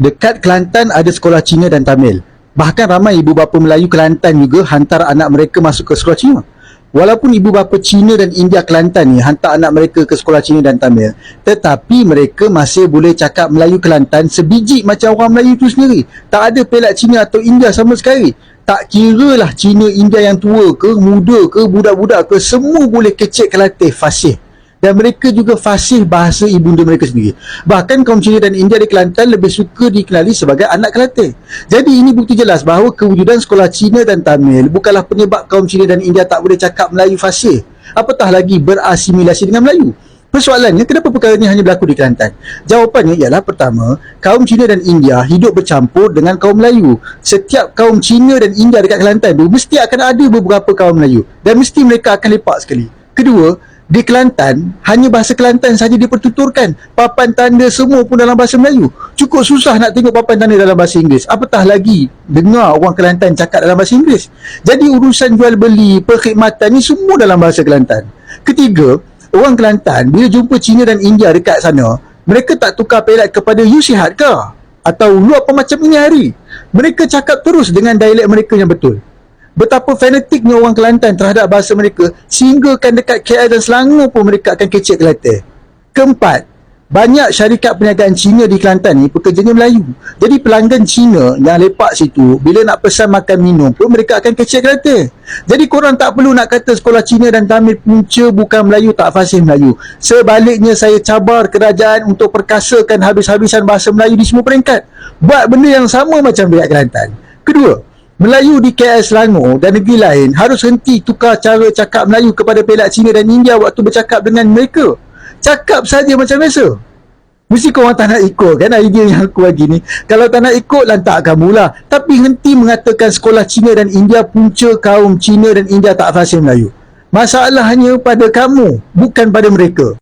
Dekat Kelantan ada sekolah Cina dan Tamil. Bahkan ramai ibu bapa Melayu Kelantan juga hantar anak mereka masuk ke sekolah Cina. Walaupun ibu bapa Cina dan India Kelantan ni hantar anak mereka ke sekolah Cina dan Tamil, tetapi mereka masih boleh cakap Melayu Kelantan sebiji macam orang Melayu tu sendiri. Tak ada pelat Cina atau India sama sekali. Tak kira lah Cina India yang tua ke, muda ke, budak-budak ke, semua boleh kecek kelatih fasih dan mereka juga fasih bahasa ibunda mereka sendiri. Bahkan kaum Cina dan India di Kelantan lebih suka dikenali sebagai anak Kelantan. Jadi ini bukti jelas bahawa kewujudan sekolah Cina dan Tamil bukanlah penyebab kaum Cina dan India tak boleh cakap Melayu fasih. Apatah lagi berasimilasi dengan Melayu. Persoalannya, kenapa perkara ini hanya berlaku di Kelantan? Jawapannya ialah pertama, kaum Cina dan India hidup bercampur dengan kaum Melayu. Setiap kaum Cina dan India dekat Kelantan tu mesti akan ada beberapa kaum Melayu dan mesti mereka akan lepak sekali. Kedua, di Kelantan, hanya bahasa Kelantan saja dipertuturkan. Papan tanda semua pun dalam bahasa Melayu. Cukup susah nak tengok papan tanda dalam bahasa Inggeris. Apatah lagi dengar orang Kelantan cakap dalam bahasa Inggeris. Jadi urusan jual beli, perkhidmatan ni semua dalam bahasa Kelantan. Ketiga, orang Kelantan bila jumpa Cina dan India dekat sana, mereka tak tukar pelat kepada you sihat ke? Atau lu apa macam ini hari? Mereka cakap terus dengan dialek mereka yang betul betapa fanatiknya orang Kelantan terhadap bahasa mereka sehingga kan dekat KL dan Selangor pun mereka akan kecek Kelantan. Keempat, banyak syarikat perniagaan Cina di Kelantan ni pekerjanya Melayu. Jadi pelanggan Cina yang lepak situ bila nak pesan makan minum pun mereka akan kecek Kelantan. Jadi korang tak perlu nak kata sekolah Cina dan Tamil punca bukan Melayu tak fasih Melayu. Sebaliknya saya cabar kerajaan untuk perkasakan habis-habisan bahasa Melayu di semua peringkat. Buat benda yang sama macam pihak Kelantan. Kedua, Melayu di KL Selangor dan negeri lain harus henti tukar cara cakap Melayu kepada pelak Cina dan India waktu bercakap dengan mereka. Cakap saja macam biasa. Mesti kau orang tak nak ikut kan idea yang aku bagi ni. Kalau tak nak ikut, lantak kamu lah. Tapi henti mengatakan sekolah Cina dan India punca kaum Cina dan India tak fasih Melayu. Masalahnya pada kamu, bukan pada mereka.